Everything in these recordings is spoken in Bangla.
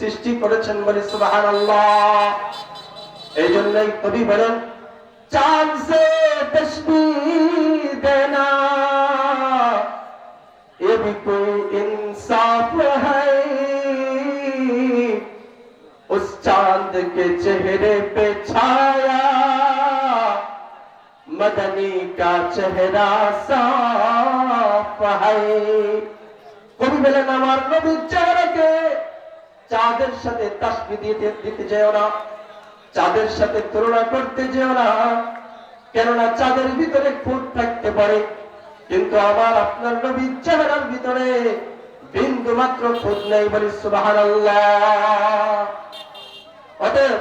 সৃষ্টি করেছেন বলে সুবহানাল্লাহ এই জন্যই কবি বলেন চাঁদ সে তসবিহ দেনা ये भी कोई इंसाफ है उस चांद के चेहरे पे छाया मदनी का चेहरा साफ है কবি বলেন আমার নবীর চেহারাকে চাঁদের সাথে তাসবি দিতে দিতে যেও না চাঁদের সাথে তুলনা করতে যেও না কেননা চাঁদের ভিতরে খুঁত থাকতে পারে। কিন্তু আমার আপনার নবীর চেহারার ভিতরে বিন্দু মাত্র খুঁত নেই বলি সুবাহান অতএব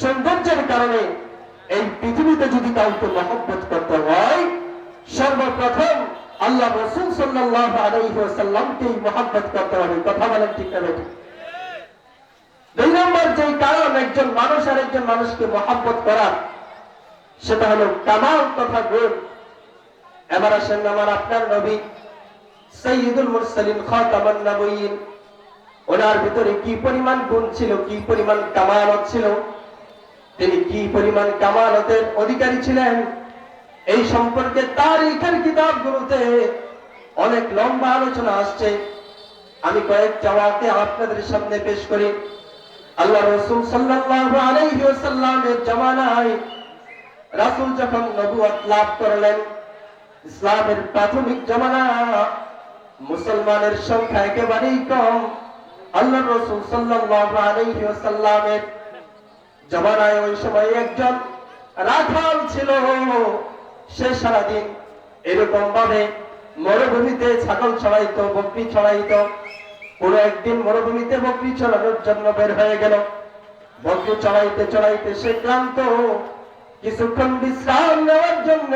সৌন্দর্যের কারণে এই পৃথিবীতে যদি কাউকে মহব্বত করতে হয়, সর্বপ্রথম আল্লাহ রসুল সাল্লাহ আলাইসাল্লামকেই মহব্বত করতে হবে। কথা বলেন ঠিক না বেঠিক? দুই নম্বর যে কারণ একজন মানুষ আর একজন মানুষকে মহাব্বত করার, সেটা হলো কামাল তথা গুণ। এবার আসেন আমার আপনার নবী সৈয়দুল মুরসালিন খাতামান নবীন ওনার ভিতরে কি পরিমাণ গুণ ছিল, কি পরিমাণ কামালত ছিল, তিনি কি পরিমাণ কামালতের অধিকারী ছিলেন, এই সম্পর্কে তারিখের কিতাবগুলোতে অনেক লম্বা আলোচনা আসছে। আমি কয়েক চাওয়াতে আপনাদের সামনে পেশ করি। আল্লাহ রসুল সাল্লাল্লাহু আলাইহি ওয়াসাল্লামের জামানায় রাসূল যখন নবুয়ত লাভ করলেন, ইসলামের প্রাথমিক জামানা মুসলমানের সংখ্যা একেবারেই কম। আল্লাহ রসুল সাল্লাল্লাহু আলাইহি ওয়াসাল্লামের জামানায় ওই সময় একজন রাখাল ছিল। সে সারাদিন এরকম ভাবে মরুভূমিতে ছাগল ছড়াইতো, বকরি ছড়াইতো কোন একদিন মরুভূমিতে বকরি চড়ানোর জন্য বের হয়ে গেল। বকরি চড়াইতে চড়াইতে সে ক্লান্ত কিছুক্ষণ বিশ্রাম নেওয়ার জন্য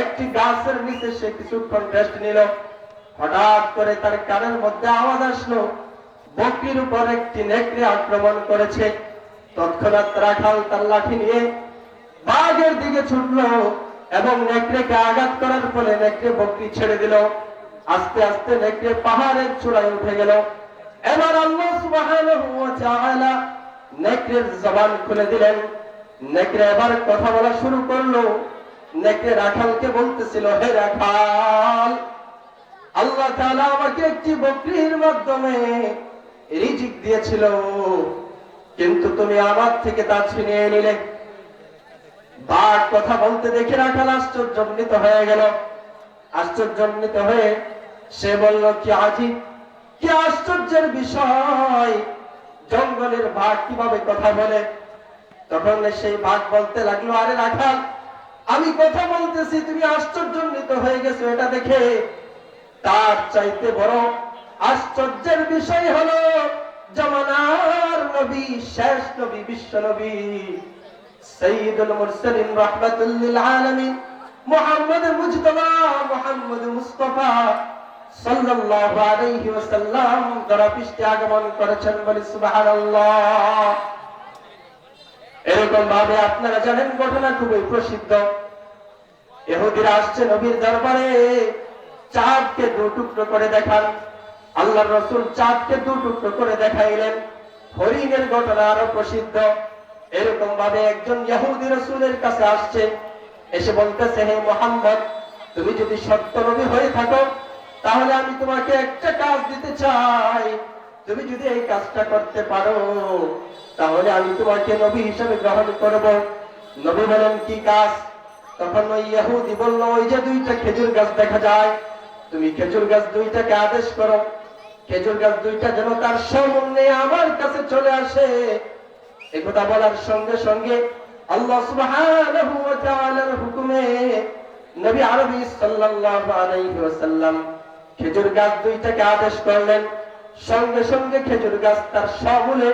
একটি গাছের নিচে সে কিছুক্ষণ রেস্ট নিল। হঠাৎ করে তার কানের মধ্যে আওয়াজ আসলো। বকরির উপর একটি নেকড়ে আক্রমণ করেছে। তৎক্ষণাৎ রাখাল তার লাঠি নিয়ে বাঘের দিকে ছুটলো এবং নেকড়েকে আঘাত করার ফলে নেকড়ে বকরি ছেড়ে দিল। আস্তে আস্তে নেকড়ে পাহাড়ের চূড়ায় উঠে গেল। এবার আল্লাহ সুবহানাহু ওয়া তাআলা নেকড়ের জবান খুলে দিলেন। নেকড়ে এবার কথা বলা শুরু করল। নেকড়ে রাখালকে বলতেছিল, হে রাখাল, আল্লাহ তাআলা আমাকে একটি বকরির মাধ্যমে রিজিক দিয়েছিল, কিন্তু তুমি আমার থেকে তা ছিনিয়ে নিলে। বাঘ কথা বলতে দেখে রাখাল আশ্চর্যান্বিত হয়ে গেল। আশ্চর্যান্বিত হয়ে সে বলল, কি আজি কি আশ্চর্যের বিষয়। জঙ্গলের বাঘ কীভাবে কথা বলে? তখন সেই বাঘ বলতে লাগল, আরে রাখাল আমি কথা বলতেছি, তুমি আশ্চর্যান্বিত হয়ে গেছো এটা দেখে। তার চাইতে বড় আশ্চর্যের বিষয় হলো, জমানার নবী, শেষ নবী, বিশ্ব নবী, সৈয়দুল মুরসালিন রাহমাতুল্লিল আলামিন, মুহাম্মদ মুজতবা, মুহাম্মদ মুস্তাফা। চাঁদকে দু টুকরো করে দেখান। আল্লাহ রসুল চাঁদকে দু টুকরো করে দেখাইলেন। হরিণের ঘটনা আরও প্রসিদ্ধ। এরকম ভাবে একজন ইহুদি রসুলের কাছে আসছে, এসে বলতেছে, হে মোহাম্মদ, তুমি যদি সত্য নবী হয়ে থাকো তাহলে আমি তোমাকে একটা কাজ দিতে চাই। তুমি যদি এই কাজটা করতে পারো, তাহলে আমি তোমাকে নবী হিসেবে গ্রহণ করব। নবী বলেন, কি কাজ? তখন ওই ইহুদি বলল, ওই যে দুইটা খেজুর গাছ দেখা যায়, তুমি খেজুর গাছ দুইটাকে আদেশ করো। খেজুর গাছ দুইটা যেন তার সমন্বয়ে আমার কাছে চলে আসে। একথা বলার সঙ্গে সঙ্গে আল্লাহ সুবহানাহু ওয়া তাআলার হুকুমে নবী আরবি সাল্লাল্লাহু আলাইহি ওয়াসাল্লাম খেজুর গাছ দুইটাকে আদেশ করলেন। সঙ্গে সঙ্গে খেজুর গাছ তার সমূলে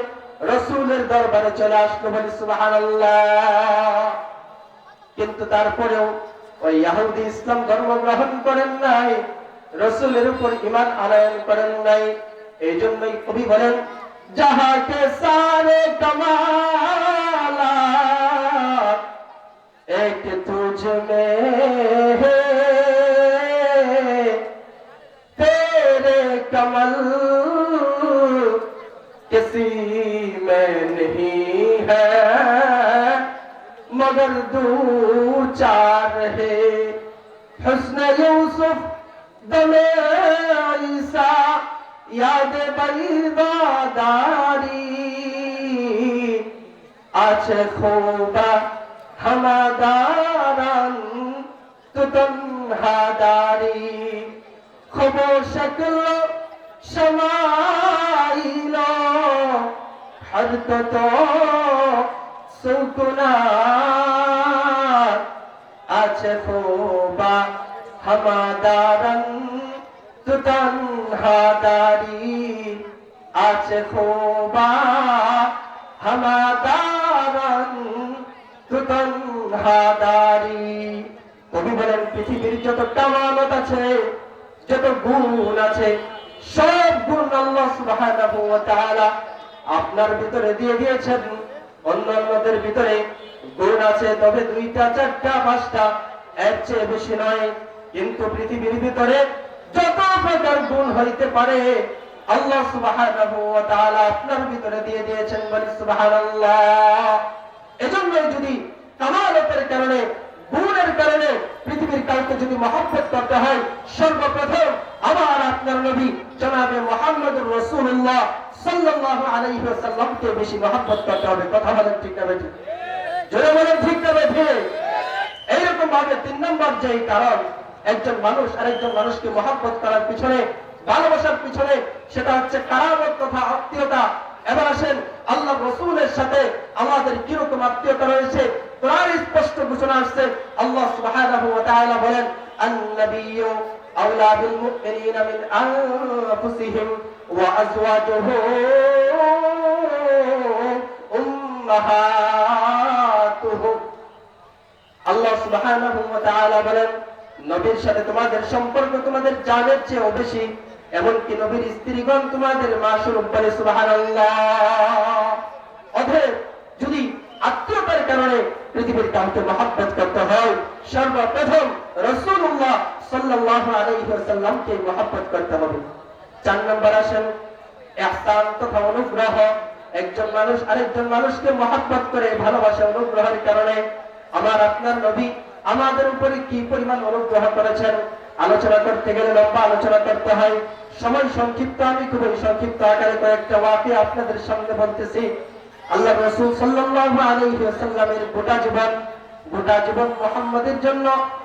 রসুলের দরবারে চলে আসলো বলি, সুবহানাল্লাহ। কিন্তু তারপরেও ওই ইয়াহুদি ইসলাম ধর্ম গ্রহণ করেন নাই, রসুলের উপর ইমান আনয়ন করেন নাই। এই জন্যই কবি বলেন, যাহাকে সারে কমালা मगर दो चार है हुस्न यूसुफ दमे ईसा याद बैदादारी আছে খোদা হামাদারান তুতন হাদারি খবো শকল সমাইল হর তো সুকুনা আছে খোবা হামাদারান তুতন হাদারি আছে খোবা হামাদারান তুতনহাদারি কবি বলেন, পৃথিবীর যত কামানত আছে, যত গুণ আছে, সব গুণ আল্লাহ সুবহানাহু আপনার ভিতরে দিয়ে দিয়েছেন। অন্যান্যদের ভিতরে গুণ আছে, তবে দুইটা, চারটা, পাঁচটা এর চেয়ে বেশি নয়। কিন্তু পৃথিবীর ভিতরে যত প্রকার গুণ হইতে পারে, আল্লাহ সুবহানাহু আপনার ভিতরে দিয়ে দিয়েছেন বলি সুবহানাল্লাহ। এজন্যই যদি কামালতের কারণে, গুণের কারণে পৃথিবীর কাউকে যদি মহব্বত করতে হয়, সর্বপ্রথম আমার আপনার নবী জনাবে মোহাম্মদুর রাসূলুল্লাহ সাল্লাল্লাহু আলাইহি ওয়াসাল্লামকে বেশি করতে হবে? কথা বলেন ঠিক না বেঠিক জোরে বলেন ঠিক না বেঠিক এইরকম ভাবে তিন নম্বর যে কারণ, একজন মানুষ আরেকজন মানুষকে করার পিছনে, ভালোবাসার পিছনে, সেটা হচ্ছে কারামত তথা আত্মীয়তা। এবার আসেন, আল্লাহ রসুলের সাথে আমাদের কীরকম আত্মীয়তা রয়েছে? কোরআন স্পষ্ট ঘোষণা আসছে। আল্লাহ সুবহানাহু ওয়া তাআলা বলেন, আন-নাবিয়্যু আনফুসিহিম ওয়া আজওয়াজুহু উম্মাহাতুহুম আল্লাহ নবীর সাথে তোমাদের সম্পর্ক তোমাদের জানের চেয়েও বেশি এমনকি নবীর স্ত্রীগণ তোমাদের মা স্বরূপ বলে যদি আত্মীয়তার কারণে পৃথিবীর কাউকে মহব্বত করতে হয়, সর্বপ্রথম রাসূলুল্লাহ সাল্লাল্লাহু আলাইহি ওয়াসাল্লামকে মহব্বত করতে হবে। চার আসেন তথা অনুগ্রহ। একজন মানুষ, আরেকজন মানুষকে করে ভালোবাসা অনুগ্রহের কারণে আমার আপনার নবী আমাদের উপরে কি পরিমাণ অনুগ্রহ করেছেন, আলোচনা করতে গেলে লম্বা আলোচনা করতে হয়। সময় সংক্ষিপ্ত, আমি সংক্ষিপ্ত আকারে কয়েকটা ওয়াকে আপনাদের সামনে বলতেছি। আল্লাহ গোটা জীবন গোটা জীবন মুহাম্মাদের জন্য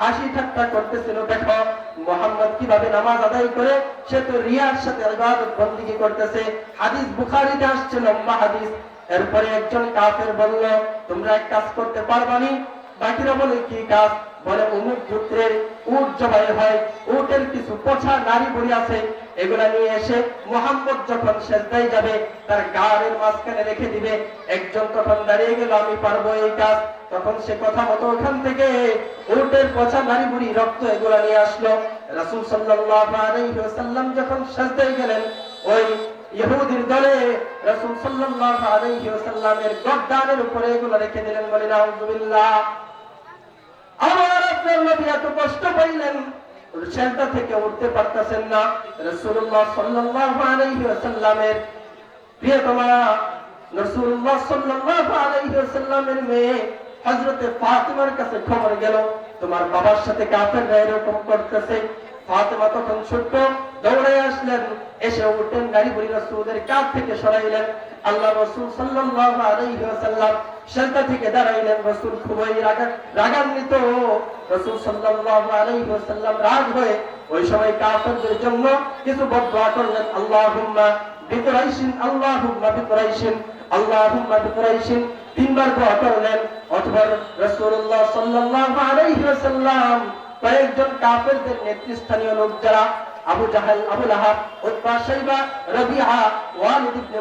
হাসি ঠাট্টা করতেছিল, দেখো মোহাম্মদ কীভাবে নামাজ আদায় করে, সে তো রিয়ার সাথে ইবাদত বন্দিগি করতেছে। হাদিস বুখারীতে আসছে, লম্বা হাদিস। এরপরে একজন কাফের বলল, তোমরা এক কাজ করতে পারবানি বাকিরা বলে, কি কাজ? বলে, অমুক পুত্রের উট জবাই হয়, উটের কিছু পছা নারী বুড়ি আছে, এগুলা নিয়ে এসে মোহাম্মদ যখন সেজদাই যাবে, তার গাড়ের মাঝখানে রেখে দিবে। একজন তখন দাঁড়িয়ে গেল, আমি পারব এই কাজ। তখন সে কথা মতো ওখান থেকে উটের পচা নারী বুড়ি রক্ত এগুলা নিয়ে আসলো। রাসূল ওয়াসাল্লাম যখন সেজদাই গেলেন, ওই ইহুদির দলে রাসূল সাল্লাল্লাহু আলাইহি ওয়াসাল্লামের গর্দানের উপরে এগুলো রেখে দিলেন বলে নাউযুবিল্লাহ আমার আপনার নবী এত কষ্ট পাইলেন, সেজদা থেকে উঠতে পারতেছেন না। রাসূলুল্লাহ সাল্লাল্লাহু আলাইহি ওয়াসাল্লামের প্রিয়তমা রাসূলুল্লাহ সাল্লাল্লাহু আলাইহি ওয়াসাল্লামের মেয়ে হযরতে ফাতিমার কাছে খবর গেল, তোমার বাবার সাথে কাফেররা এরকম করতেছে। ফাতেমা তখন ছোট্ট দৌড়ে আসলেন, এসে উঠেন গাড়ি বুড়ি রসুলের কাছ থেকে সরাইলেন। আল্লাহ রসুল সাল্লাল্লাহু আলাইহি ওয়াসাল্লাম সেজদা থেকে দাঁড়াইলেন। রসুল খুবই রাগান্বিত। রসুল সাল্লাল্লাহু আলাইহি ওয়াসাল্লাম রাগ হয়ে ওই সময় কাফেরদের জন্য কিছু বদদোয়া করলেন। আল্লাহুম্মা বিকুরাইশিন আল্লাহুম্মা বিকুরাইশিন আল্লাহুম্মা বিকুরাইশিন তিনবার দোয়া করলেন অথবা লোক যারা Abu Jahal, Abu Lahab, Utba Shaiba Rabia, Walid ibn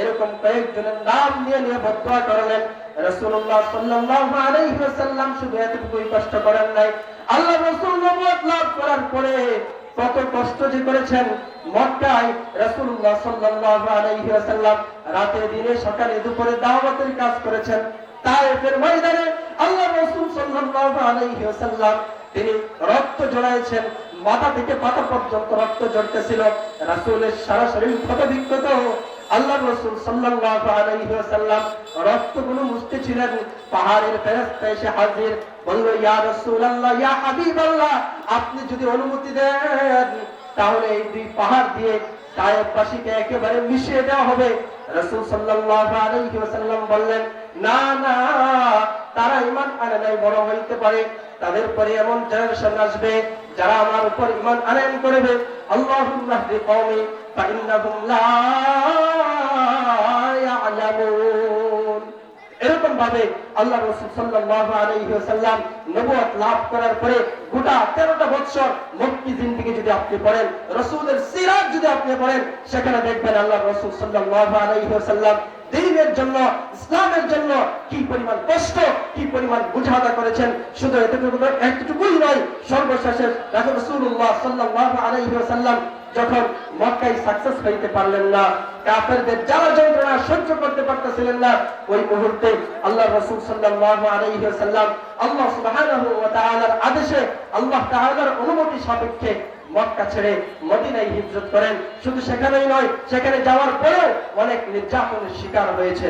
এরকম কয়েকজনের নাম নিয়ে নিয়ে বদদোয়া করলেন। রাসূলুল্লাহ সাল্লাল্লাহু আলাইহি ওয়াসাল্লাম শুধু এতটুকুই কষ্ট করেন নাই। আল্লাহ রাসূল লাভ করার পরে কত কষ্ট যে করেছেন মক্কায় রাসূলুল্লাহ সাল্লাল্লাহু আলাইহি ওয়াসাল্লাম। রাতে দিনে সকালে দুপুরে দাওয়াতের কাজ করেছেন। তায়েফের ময়দানে আল্লাহ রাসূল সাল্লাল্লাহু আলাইহি ওয়াসাল্লাম, তিনি রক্ত জড়াইছেন মাথা থেকে পাতা পর্যন্ত রক্ত ঝরতেছিল। রাসূলের সারা শরীর ক্ষত বিক্ষত আল্লাহ রসুল সাল্লাল্লাহু আলাইহি ওয়াসাল্লাম রক্তগুলো মুছতেছিলেন পাহাড়ের ফেরেশতা এসে হাজির বলল, ইয়া রাসূলুল্লাহ, ইয়া হাবিবাল্লাহ, আপনি যদি অনুমতি দেন, তাহলে এই দুই পাহাড় দিয়ে তায়েববাসীকে একেবারে মিশিয়ে দেওয়া হবে। রাসূল সাল্লাল্লাহু আলাইহি ওয়াসাল্লাম বললেন, না না, তারা ঈমান আনে নাই বড় হইতে পারে। তাদের পরে এমন জেনারেশন আসবে, যারা আমার উপর ঈমান আনয়ন করবে। কওমি, ফাইন্নাহুম লা ভাবে আল্লাহ রাসূল সাল্লাল্লাহু আলাইহি ওয়াসাল্লাম লাভ করার পরে গোটা 13টা বছর মক্কি জিন্দেগি যদি আপনি পড়েন, রাসূলের সিরাত যদি আপনি পড়েন, সেখানে দেখবেন আল্লাহ রাসূল সাল্লাল্লাহু আলাইহি ওয়াসাল্লাম দিনের জন্য, ইসলামের জন্য কি পরিমাণ কষ্ট, কি পরিমাণ বুঝাদা করেছেন। শুধু এতটুকু এতটুকুই নয়, সর্বশেষে রাসূলুল্লাহ সাল্লাল্লাহু আলাইহি ওয়াসাল্লাম যখন মক্কায় সাকসেস হইতে পারলেন না, কাফেরদের জ্বালা যন্ত্রণা সহ্য করতে পারতেছিলেন না, ওই মুহূর্তে আল্লাহ রাসূল সাল্লাল্লাহু আলাইহি ওয়াসাল্লাম আল্লাহ সুবহানাহু ওয়া তাআলার আদেশে আল্লাহ তাআলার অনুমতি সাপেক্ষে মক্কা ছেড়ে মদিনায় হিজরত করেন। শুধু সেখানেই নয়, সেখানে যাওয়ার পরেও অনেক নির্যাতনের শিকার হয়েছে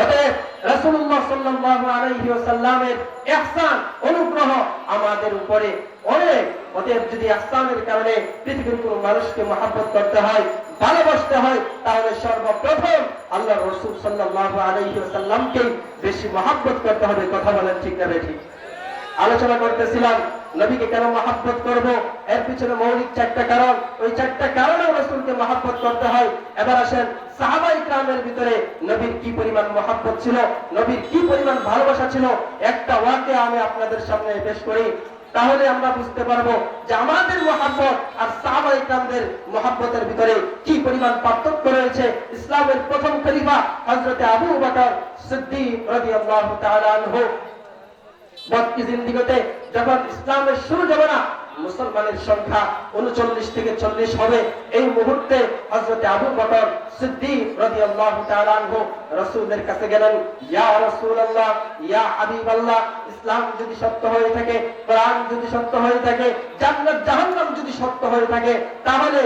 অতএব রাসূলুল্লাহ সাল্লাল্লাহু আলাইহি ওয়াসাল্লামের ইহসান অনুগ্রহ আমাদের উপরে অনেক অতএব যদি ইহসানের কারণে পৃথিবীর কোনো মানুষকে মহব্বত করতে হয়, ভালোবাসতে হয়, তাহলে সর্বপ্রথম আল্লাহ রাসূল সাল্লাল্লাহু আলাইহি ওয়াসাল্লামকে বেশি মহব্বত করতে হবে। কথা বলেন ঠিক না ঠিক আলোচনা করতেছিলাম, নবীকে কেন মহাব্বত করব? এর পিছনে মৌলিক চারটা কারণ। ওই চারটা কারণে রসুলকে মহাব্বত করতে হয়। এবার আসেন সাহাবাই গ্রামের ভিতরে নবীর কি পরিমাণ মহাব্বত ছিল, নবীর কি পরিমাণ ভালোবাসা ছিল? একটা ওয়াকে আমি আপনাদের সামনে পেশ করি। তাহলে আমরা বুঝতে পারব যে আমাদের মহাব্বত আর সাহাবাই গ্রামদের মহাব্বতের ভিতরে কি পরিমাণ পার্থক্য রয়েছে। ইসলামের প্রথম খলিফা হজরতে আবু বকর সিদ্দিক রাদিয়াল্লাহু তাআলা আনহু। বক্তি জিন্দিগতে যখন ইসলামের শুরু যাবে না, মুসলমানের সংখ্যা উনচল্লিশ থেকে চল্লিশ হবে, এই মুহূর্তে হজরত আবু বকর তাহলে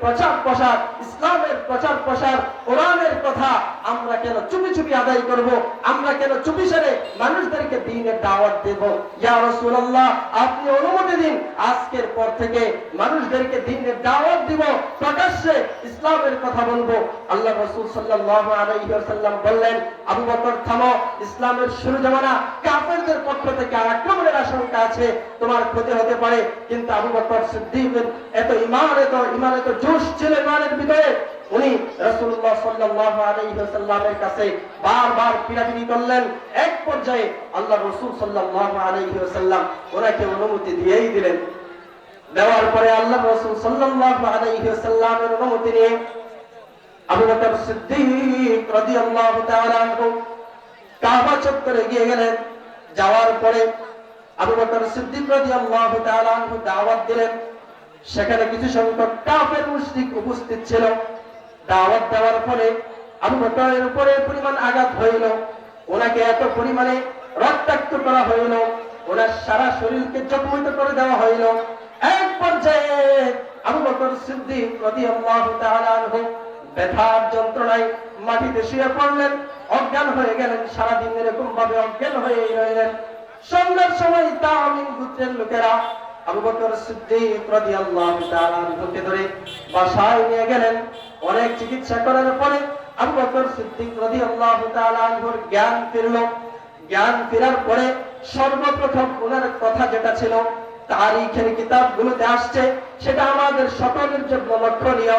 প্রচার প্রসার, ইসলামের প্রচার প্রসার, কোরআনের কথা আমরা কেন চুপি চুপি আদায় করব? আমরা কেন চুপি সেরে মানুষদেরকে দ্বীনের দাওয়াত দেব? ইয়া রাসূলুল্লাহ, আপনি অনুমতি দিন, আজকের পর থেকে মানুষদেরকে দ্বীনের দাওয়াত দিব, প্রকাশ্যে ইসলামের কথা বলব আল্লাহ রাসূল সাল্লাল্লাহু আলাইহি ওয়াসাল্লাম বললেন, আবু বকর, থামো, ইসলামের শুরু জামানা কাফেরদের পক্ষ থেকে আক্রমণের আশঙ্কা আছে, তোমার ক্ষতি হতে পারে। কিন্তু আবু বকর সিদ্দিকের এত ঈমান এত ঈমান, এত জোশ ছিল ঈমানের ভিতরে, উনি রাসূলুল্লাহ সাল্লাল্লাহু আলাইহি ওয়াসাল্লামের কাছে বারবার পিরাপিরি করলেন। এক পর্যায়ে আল্লাহ রসুল সাল্লাল্লাহু আলাইহি ওয়াসাল্লাম ওনাকে অনুমতি দিয়েই দিলেন। দেওয়ার পরে আল্লাহ রাসূল সাল্লাল্লাহু আলাইহি অনুমতি নিয়ে গেলেন। যাওয়ার পরে দাওয়াত দিলেন। সেখানে কিছু উপস্থিত ছিল। দাওয়াত দেওয়ার পরে আবু বকরের উপরে পরিমাণ আঘাত হইল। ওনাকে এত পরিমাণে রক্তাক্ত করা হইল। ওনার সারা শরীরকে জখমিত করে দেওয়া হইল। এক পর্যায়ে আবু বকর সিদ্দিক রাদিয়াল্লাহু তাআলা আনহু ব্যথার যন্ত্রণায় মাটিতে শুয়ে পড়লেন, অজ্ঞান হয়ে গেলেন, সারাদিন এরকম ভাবে অজ্ঞান হয়ে রইলেন। সন্ধ্যার সময় তামিম গোত্রের লোকেরা আবু বকর সিদ্দিক রাদিয়াল্লাহু তাআলা আনহুকে ধরে বাসায় নিয়ে গেলেন। অনেক চিকিৎসা করার পরে আবু বকর সিদ্দিক রাদিয়াল্লাহু তাআলা আনহুর জ্ঞান ফিরল। জ্ঞান ফেরার পরে সর্বপ্রথম ওনার কথা যেটা ছিল, তারিখের কিতাবগুলোতে আসছে, সেটা আমাদের সকলের জন্য লক্ষণীয়।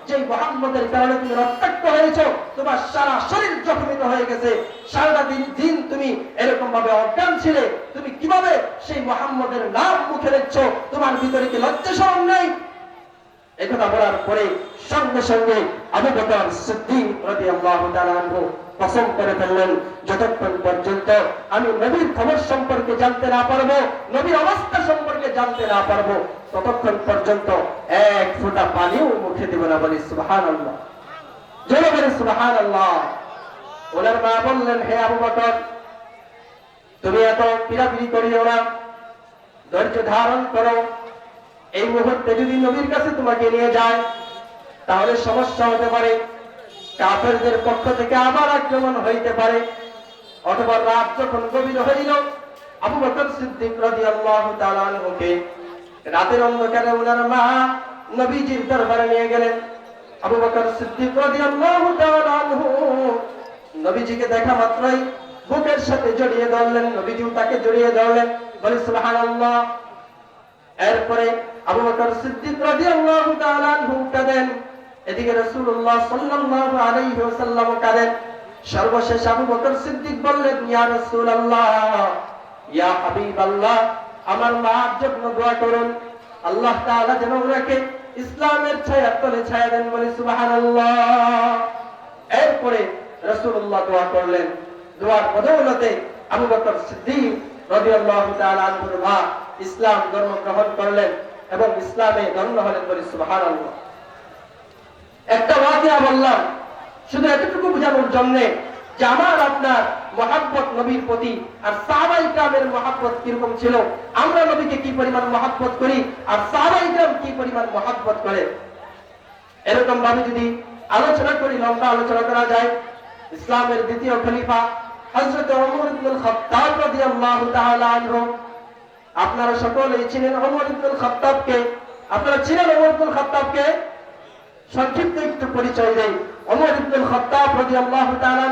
মোহাম্মদের কারণে তুমি রক্তাক্ত তোমার সারা শরীর জখমিত হয়ে গেছে। সারাটা দিন দিন তুমি এরকম ভাবে অজ্ঞান ছিলে। তুমি কীভাবে সেই মোহাম্মদের নাম মুখে নিচ্ছ তোমার ভিতরে কি লজ্জা সরম নেই? একথা বলার পরে সঙ্গে সঙ্গে আবু বকর সিদ্দিক রাদিয়াল্লাহু তাআলা কসম করে ফেললেন যতক্ষণ পর্যন্ত আমি নবীর খবর সম্পর্কে জানতে না পারব, নবীর অবস্থা সম্পর্কে জানতে না পারব, ততক্ষণ পর্যন্ত এক ফোঁটা পানিও মুখে দেব না বলি, সুবহানাল্লাহ। জোরে বলি, সুবহানাল্লাহ। ওনার মা বললেন, হে আবু বকর, তুমি এত পিড়াপিড়ি করিও না, ধৈর্য ধারণ করো। এই মুহূর্তে যদি নবীর কাছে তোমাকে নিয়ে যায়, তাহলে সমস্যা হতে পারে। কাফেরদের পক্ষ থেকে আবার আক্রমণ হইতে পারে। অথবা রাত যখন গভীর হইল, আবু বকর সিদ্দিক রাদিয়াল্লাহু তাআলা আনহুকে রাতের অন্ধকারে ওনার মা নবীজির দরবারে নিয়ে গেলেন। আবু বকর সিদ্দিক রাদিয়াল্লাহু তাআলা আনহু নবীজিকে দেখা মাত্রই বুকের সাথে জড়িয়ে ধরলেন। নবীজিও তাকে জড়িয়ে ধরলেন, বলে, সুবহানাল্লাহ। এরপরে আবু বকর সিদ্দিক রাদিয়াল্লাহু তাআলা আনহু কাঁদেন এদিকে রাসূলুল্লাহ সাল্লাল্লাহু আলাইহি ওয়াসাল্লাম কাঁদেন সর্বশেষ আবু বকর সিদ্দিক বললেন, ইয়া রাসূলুল্লাহ, ইয়া হাবিবাল্লাহ, আমার মার জন্য দোয়া করুন। আল্লাহ তাআলা যেন ওনাকে ইসলামের ছায়ার তলে ছায়া দেন বলে সুবহানাল্লাহ। এরপরে রাসূলুল্লাহ দোয়া করলেন। দোয়ার বদৌলতে আবু বকর সিদ্দিক রাদিয়াল্লাহু তাআলা আনহুর মা ইসলাম ধর্ম গ্রহণ করলেন এবং ইসলামে ধন্য হলেন বলে সুবহানাল্লাহ। একটা ওয়াকিয়া বললাম, শুধু এতটুকু বোঝানোর জন্য যে আমার আপনার মহাব্বত নবীর প্রতি আর সাহাবাই গ্রামের মহাব্বত কীরকম ছিল, আমরা নবীকে কি পরিমাণ মহাব্বত করি আর সাহাবাই গ্রাম কি পরিমাণ মহাব্বত করে? এরকম ভাবে যদি আলোচনা করি, লম্বা আলোচনা করা যায়, ইসলামের দ্বিতীয় খলিফা হযরত ওমর ইবনুল খাত্তাব রাদিয়াল্লাহু তাআলা আনহু, আপনারা সকলেই চিনেন ওমর ইবনুল খাত্তাবকে। আপনারা চিনেন ওমর ইবনুল খাত্তাবকে? সংক্ষিপ্ত একটু পরিচয় দেয় অমর ইবনুল খত্তাব রাদিয়াল্লাহু তাআলা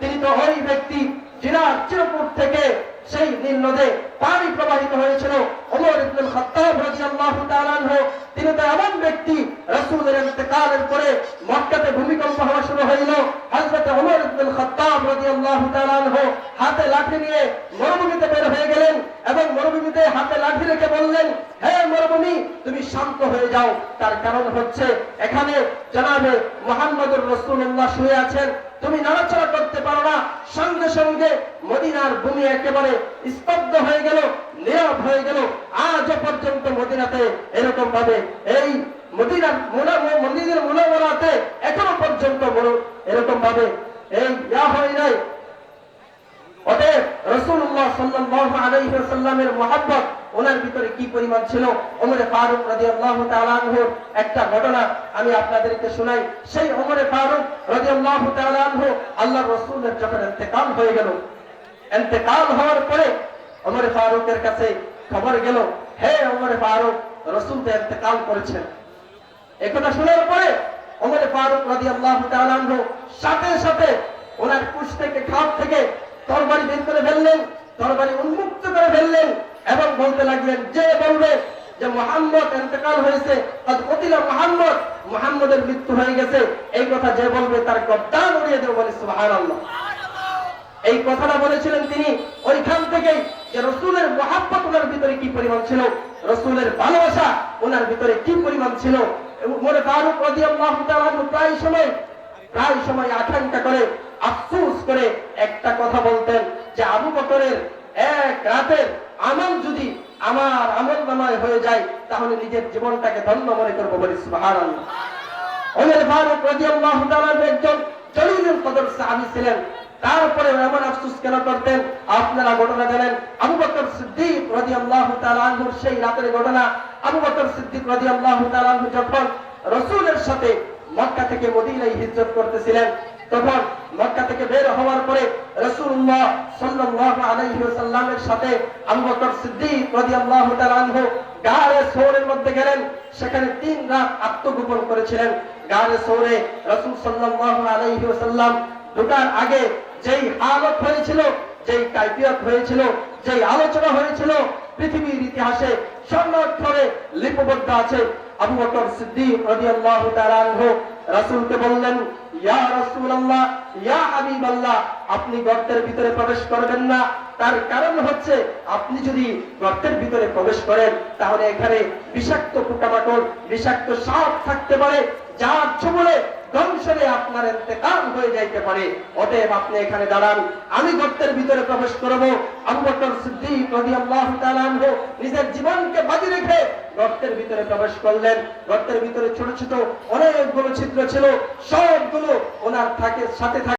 তিনি তো ওই ব্যক্তি জিনার চিরপুর থেকে সেই নীল নদে পানি প্রবাহিত হয়েছিল। ওমর ইবনুল খাত্তাব রাদিয়াল্লাহু তাআলা তিনি তো এমন ব্যক্তি, রাসূলের ইন্তেকালের পরে মক্কাতে ভূমিকম্প হওয়া শুরু হইল। হযরত ওমর ইবনুল খাত্তাব রাদিয়াল্লাহু তাআলা হাতে লাঠি নিয়ে মরুভূমিতে বের হয়ে গেলেন এবং মরুভূমিতে হাতে লাঠি রেখে বললেন, হে মরুভূমি, তুমি শান্ত হয়ে যাও। তার কারণ হচ্ছে, এখানে জানাবে মোহাম্মদুর রাসূলুল্লাহ শুয়ে আছেন। তুমি নড়াচড়া করতে পারো না। সঙ্গে সঙ্গে মদিনার ভূমি একেবারে স্তব্ধ হয়ে গেল, নীরব হয়ে গেল। আজ পর্যন্ত মদিনাতে এরকম ভাবে এই মদিনার মুনা মন্দিরের মুনামরাতে এখনও পর্যন্ত এরকম ভাবে এই ইয়া হয় নাই। অতএব রাসূলুল্লাহ সাল্লাল্লাহু আলাইহি ওয়াসাল্লামের মহব্বত ওনার ভিতরে কি পরিমাণ ছিল? ওমরে ফারুক রাদিয়াল্লাহু তাআলা আনহুর একটা ঘটনা আমি আপনাদেরকে শোনাই। সেই ওমরে ফারুক রাদিয়াল্লাহু তাআলা আনহু আল্লাহর রাসূলের যখন ইন্তেকাল হয়ে গেল, ইন্তেকাল হওয়ার পরে ওমরে ফারুকের কাছে খবর গেল, হে ওমরে ফারুক, রাসূল তো ইন্তেকাল করেছেন। একথা শোনার পরে ওমরে ফারুক রাদিয়াল্লাহু তাআলা আনহু সাথে সাথে ওনার কুশ থেকে খাপ থেকে তরবারি বের করে ফেললেন, তরবারি উন্মুক্ত করে বলতে লাগলেন, যে বলবে যে মোহাম্মদ ইন্তেকাল হয়েছে মোহাম্মদ, মোহাম্মদের মৃত্যু হয়ে গেছে। এই কথা যে বলবে তার গদ্দান উড়িয়ে দেবো বলে সুবহানাল্লাহ। এই কথাটা বলেছিলেন তিনি ওইখান থেকেই যে রসুলের মহাব্বত ওনার ভিতরে কি পরিমাণ ছিল, রসুলের ভালোবাসা ওনার ভিতরে কি পরিমাণ ছিল। মনে ফারুক প্রায় সময় প্রায় সময় আকাঙ্ক্ষা করে, আফসোস করে একটা কথা বলতেন যে আবু বকরের এক রাতের আমল যদি আমার আমল নামায় হয়ে যায়, তাহলে নিজের জীবনটাকে ধন্য মনে করব বলি একজন জলিলুল কদর সাহাবী ছিলেন। তারপরে এমন আফসোস কেন করতেন? আপনারা ঘটনা জানেন, আবু বকর সিদ্দিক সেই রাতের ঘটনা। আবু বকর সিদ্দিক রাদিয়াল্লাহু তাআলা আনহু যখন সাথে মক্কা থেকে মদিনায় করতেছিলেন তখন মক্কা থেকে বের হওয়ার পরে আলাইহি ওয়াসাল্লামের সাথে মধ্যে গেলেন। সেখানে তিন রাত আত্মগোপন করেছিলেন। রাসূল ঢোকার আগে যেই হালত হয়েছিল, যেই কাইফিয়ত হয়েছিল, যেই আলোচনা হয়েছিল, পৃথিবীর ইতিহাসে স্বর্ণ লিপিবদ্ধ আছে আবু বকর সিদ্দিক রাদিয়াল্লাহু তাআলা রাসূলকে বললেন, ইয়া রাসূলুল্লাহ, ইয়া আপনি গর্তের ভিতরে প্রবেশ করবেন না। তার কারণ হচ্ছে, আপনি যদি গর্তের ভিতরে প্রবেশ করেন, তাহলে এখানে বিষাক্ত পোকামাকড়, বিষাক্ত সাপ থাকতে পারে, যার ছবলে দংশনে আপনার এতেকাল হয়ে যাইতে পারে। অতএব আপনি এখানে দাঁড়ান। আমি গর্তের ভিতরে প্রবেশ করব। নিজের জীবনকে বাজি রেখে গর্তের ভিতরে প্রবেশ করলেন। গর্তের ভিতরে ছোট ছোট অনেকগুলো ছিদ্র ছিল। সবগুলো ওনার থাকে, সাথে থাকে।